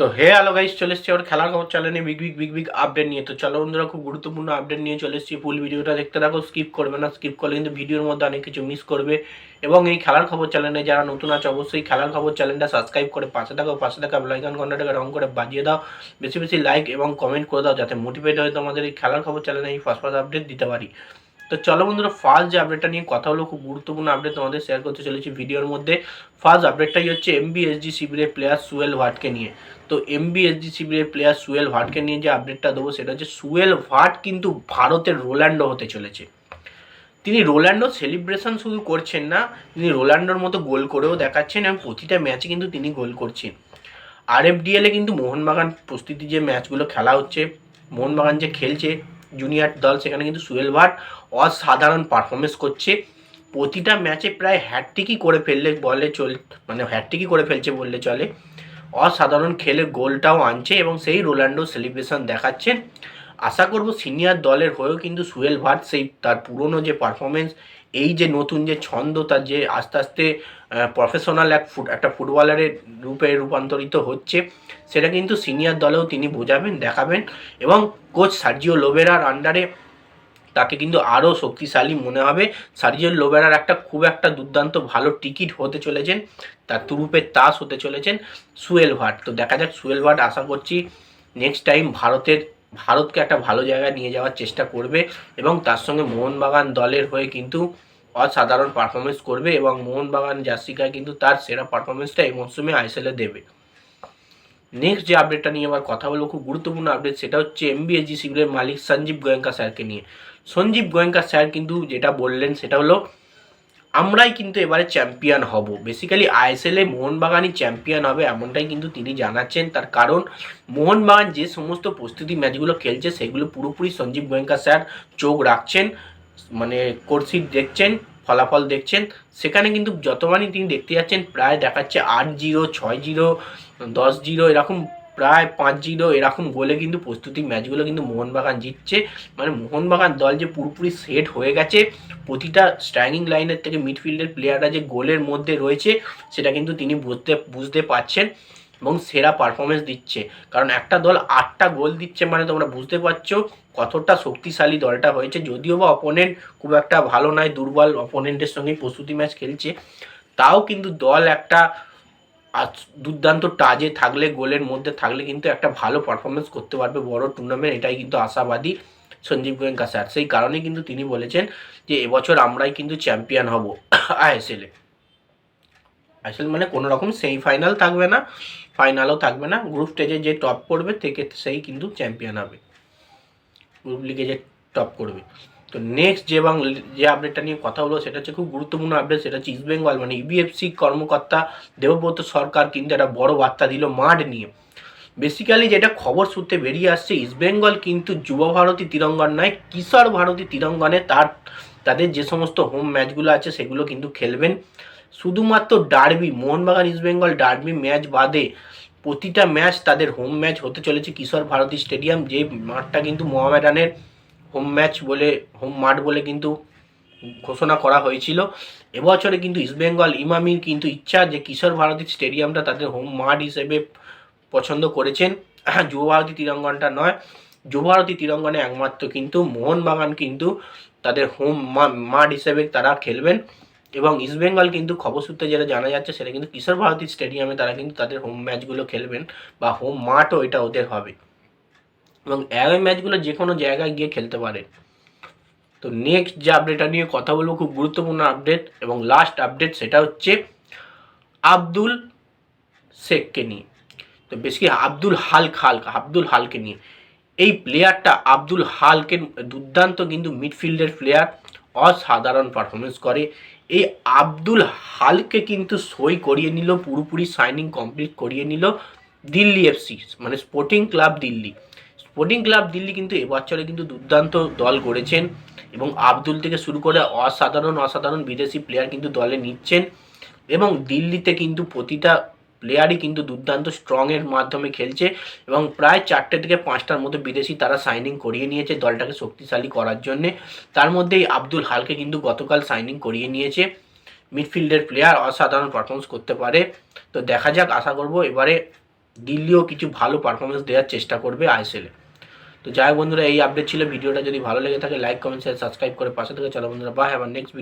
তো হে hello guys, চলে এসছি আবার খেলার খবর চ্যানেলে big big big big update নিয়ে। তো চলো বন্ধুরা, খুব গুরুত্বপূর্ণ আপডেট নিয়ে চলে এসেছি। ফুল ভিডিওটা দেখতে থাকো স্কিপ করবে না। স্কিপ করলে কিন্তু ভিডিওর মধ্যে অনেক কিছু মিস করবে। এবং এই খেলার খবর চ্যানেলে যারা নতুন আছে, অবশ্যই খেলার খবর চ্যানেলটা সাবস্ক্রাইব করে পাশে থাকো। পাশে থাকা বেলাইকন ঘন্টাটাকে রং করে বাজিয়ে দাও। বেশি বেশি লাইক এবং কমেন্ট করে দাও, যাতে মোটিভেট হয়ে তোমাদের এই খেলার খবর চ্যানেলে এই ফার্স্ট ফার্স্ট আপডেট দিতে পারি। তো চলো বন্ধুরা ফার্স্ট যে আপডেটটা নিয়ে কথা হলো, খুব গুরুত্বপূর্ণ আপডেট তোমাদের শেয়ার করতে চলেছি ভিডিওর মধ্যে। ফার্স্ট আপডেটটাই হচ্ছে এমবিএসজি শিবিরের প্লেয়ার সুয়েল ভাটকে নিয়ে। তো এমবিএসজি শিবিরের প্লেয়ার সুয়েল ভাটকে নিয়ে যে আপডেটটা দেবো, সেটা হচ্ছে সুয়েল ভাট কিন্তু ভারতের রোল্যান্ডো হতে চলেছে। তিনি রোল্যান্ডো সেলিব্রেশন শুধু করছেন না, তিনি রোল্যান্ডোর মতো গোল করেও দেখাচ্ছেন এবং প্রতিটা ম্যাচে কিন্তু তিনি গোল করছেন। আর এফ ডিএলে কিন্তু মোহনবাগান প্রস্তুতি যে ম্যাচগুলো খেলা হচ্ছে, মোহনবাগান যে খেলছে জুনিয়র দল, সেখানে কিন্তু সুয়েল ভাট অসাধারণ পারফরমেন্স করছে। প্রতিটা ম্যাচে প্রায় হ্যাটটিকই করে ফেললে বলে চল মানে হ্যাটটিকই করে ফেলছে বললে চলে। অসাধারণ খেলে গোলটাও আনছে এবং সেই রোনাল্ডো সেলিব্রেশন দেখাচ্ছেন আশা করব সিনিয়র দলের হয়েও কিন্তু সুয়েল ভাট সেই তার পুরনো যে পারফরমেন্স এই যে নতুন যে ছন্দ, তার যে আস্তে আস্তে প্রফেশনাল এক ফুট একটা ফুটবলারের রূপে রূপান্তরিত হচ্ছে, সেটা কিন্তু সিনিয়র দলেও তিনি বোঝাবেন, দেখাবেন এবং কোচ সার্জিও লোবেরার আন্ডারে তাকে কিন্তু আরও শক্তিশালী মনে হবে। সার্জিও লোবেরার একটা খুব একটা দুর্দান্ত ভালো টিকিট হতে চলেছেন, তার তুরুপের তাস হতে চলেছেন সুয়েল ভাট। তো দেখা যাক সুয়েল ভাট, আশা করছি নেক্সট টাইম ভারতের ভারতকে একটা ভালো জায়গায় নিয়ে যাওয়ার চেষ্টা করবে এবং তার সঙ্গে মোহনবাগান দলের হয়ে কিন্তু অসাধারণ পারফরমেন্স করবে এবং মোহনবাগান জার্সিকায় কিন্তু তার সেরা পারফরমেন্সটা এই মরশুমে আইসেলে দেবে। নেক্সট যে আপডেটটা নিয়ে আবার কথা বলব, খুব গুরুত্বপূর্ণ আপডেট সেটা হচ্ছে এমবিএসজি শিবিরের মালিক সঞ্জীব গোয়েঙ্কা স্যারকে নিয়ে। সঞ্জীব গোয়েঙ্কা স্যার কিন্তু যেটা বললেন সেটা হলো আমরাই কিন্তু এবারে চ্যাম্পিয়ন হব। বেসিক্যালি আইএসএলে মোহনবাগানই চ্যাম্পিয়ন হবে এমনটাই কিন্তু তিনি জানাচ্ছেন। তার কারণ, মোহনবাগান যে সমস্ত প্রস্তুতি ম্যাচগুলো খেলছে, সেগুলো পুরোপুরি সঞ্জীব গোয়েঙ্কা স্যার চোখ রাখছেন মানে কোর্সিট দেখছেন, ফলাফল দেখছেন। সেখানে কিন্তু যতবারই তিনি দেখতে যাচ্ছেন, প্রায় দেখাচ্ছে আট জিরো, ছয় জিরো, দশ জিরো, এরকম প্রায় পাঁচ জিরো এরকম গোলে কিন্তু প্রস্তুতি ম্যাচগুলো কিন্তু মোহনবাগান জিতছে। মানে মোহনবাগান দল যে পুরোপুরি সেট হয়ে গেছে, প্রতিটা স্ট্রাইকিং লাইনের থেকে মিডফিল্ডের প্লেয়াররা যে গোলের মধ্যে রয়েছে, সেটা কিন্তু তিনি বুঝতে বুঝতে পারছেন এবং সেরা পারফরমেন্স দিচ্ছে। কারণ একটা দল আটটা গোল দিচ্ছে মানে তোমরা বুঝতে পারছ কতটা শক্তিশালী দলটা হয়েছে। যদিও বা অপোনেন্ট খুব একটা ভালো নয়, দুর্বল অপোনেন্টের সঙ্গে প্রস্তুতি ম্যাচ খেলছে, তাও কিন্তু দল একটা আজ- দুর্দান্ত টাজে থাকলে, গোলের মধ্যে থাকলে কিন্তু একটা ভালো পারফরমেন্স করতে পারবে বড় টুর্নামেন্ট এটাই কিন্তু আশাবাদী সঞ্জীব গোয়েঙ্কা স্যার সেই কারণে কিন্তু তিনি বলেছেন যে, এবছর আমরাই কিন্তু চ্যাম্পিয়ন হব আইএসএলে আইএসএল মানে কোনো রকম সেমিফাইনাল থাকবে না ফাইনালও থাকবে না। গ্রুপ স্টেজে যে টপ করবে, থেকে সেই কিন্তু চ্যাম্পিয়ন হবে। গ্রুপ লিগে যে টপ করবে। তো নেক্সট যে এবং যে আপডেটটা নিয়ে কথা হলো, সেটা হচ্ছে খুব গুরুত্বপূর্ণ আপডেট সেটা হচ্ছে ইস্ট বেঙ্গল মানে ইবিএফসি কর্মকর্তা দেবব্রত সরকার কিন্তু একটা বড় বার্তা দিল মাঠ নিয়ে। বেসিক্যালি যেটা খবর সূত্রে বেরিয়ে আসছে ইস্টবেঙ্গল কিন্তু যুব ভারতী তিরঙ্গন নয়, কিশোর ভারতী তিরঙ্গনে তার, তাদের যে সমস্ত হোম ম্যাচগুলো আছে, সেগুলো কিন্তু খেলবেন। শুধুমাত্র derby Mohun Bagan East Bengal derby match বাদে প্রতিটা ম্যাচ তাদের হোম ম্যাচ হতে চলেছে কিশোর ভারতী স্টেডিয়াম যে মাঠটা কিন্তু মোহামেডানের হোম ম্যাচ বলে, হোম মাঠ বলে কিন্তু ঘোষণা করা হয়েছিল। এবছরে কিন্তু ইস্টবেঙ্গল ইমামির কিন্তু ইচ্ছা যে কিশোর ভারতী স্টেডিয়ামটা তাদের হোম মাঠ হিসেবে পছন্দ করেছেন। যুব ভারতী তিরঙ্গনটা নয়, যুব ভারতী তিরঙ্গনে একমাত্র কিন্তু মোহনবাগান কিন্তু তাদের হোম মাঠ হিসেবে তারা খেলবেন। এবং ইস্টবেঙ্গল কিন্তু খবর সূত্রে যেটা জানা যাচ্ছে, সেটা কিন্তু কিশোর ভারতী স্টেডিয়ামে তারা কিন্তু তাদের হোম ম্যাচগুলো খেলবেন বা হোম মাঠও এটা ওদের হবে। এবং অ্যাওয়ে ম্যাচগুলো যে কোনো জায়গায় গিয়ে খেলতে পারে। তো নেক্সট যে আপডেটটা নিয়ে কথা বলব, খুব গুরুত্বপূর্ণ আপডেট এবং লাস্ট আপডেট সেটা হচ্ছে আব্দুল শেখকে নিয়ে। তো বেশি আব্দুল হালক হালক, আব্দুল হালকে নিয়ে। এই প্লেয়ারটা আব্দুল হালকে দুর্দান্ত কিন্তু মিডফিল্ডের প্লেয়ার অসাধারণ পারফরমেন্স করে। এই আব্দুল হালকে কিন্তু সই করিয়ে নিল, পুরোপুরি সাইনিং কমপ্লিট করিয়ে নিল দিল্লি এফসি মানে sporting club Delhi. Sporting club Delhi কিন্তু এবছরে কিন্তু দুর্দান্ত দল গড়েছেন এবং আব্দুল থেকে শুরু করে অসাধারণ অসাধারণ বিদেশি প্লেয়ার কিন্তু দলে নিচ্ছেন এবং দিল্লিতে কিন্তু প্রতিটা প্লেয়ারই কিন্তু দুর্দান্ত স্ট্রংয়ের মাধ্যমে খেলছে এবং প্রায় চারটে থেকে পাঁচটার মতো বিদেশি তারা সাইনিং করিয়ে নিয়েছে দলটাকে শক্তিশালী করার জন্যে। তার মধ্যেই আব্দুল হালকে কিন্তু গতকাল সাইনিং করিয়ে নিয়েছে। মিডফিল্ডের প্লেয়ার অসাধারণ পারফরমেন্স করতে পারে। তো দেখা যাক, আশা করব এবারে দিল্লিও কিছু ভালো পারফরমেন্স দেওয়ার চেষ্টা করবে আইএসএলে তো যাই বন্ধুরা, এই আপডেট ছিল। ভিডিওটা যদি ভালো লেগে থাকে লাইক কমেন্ট শেয়ার সাবস্ক্রাইব করে পাশে থেকে চলো বন্ধুরা। বাই আবার নেক্সট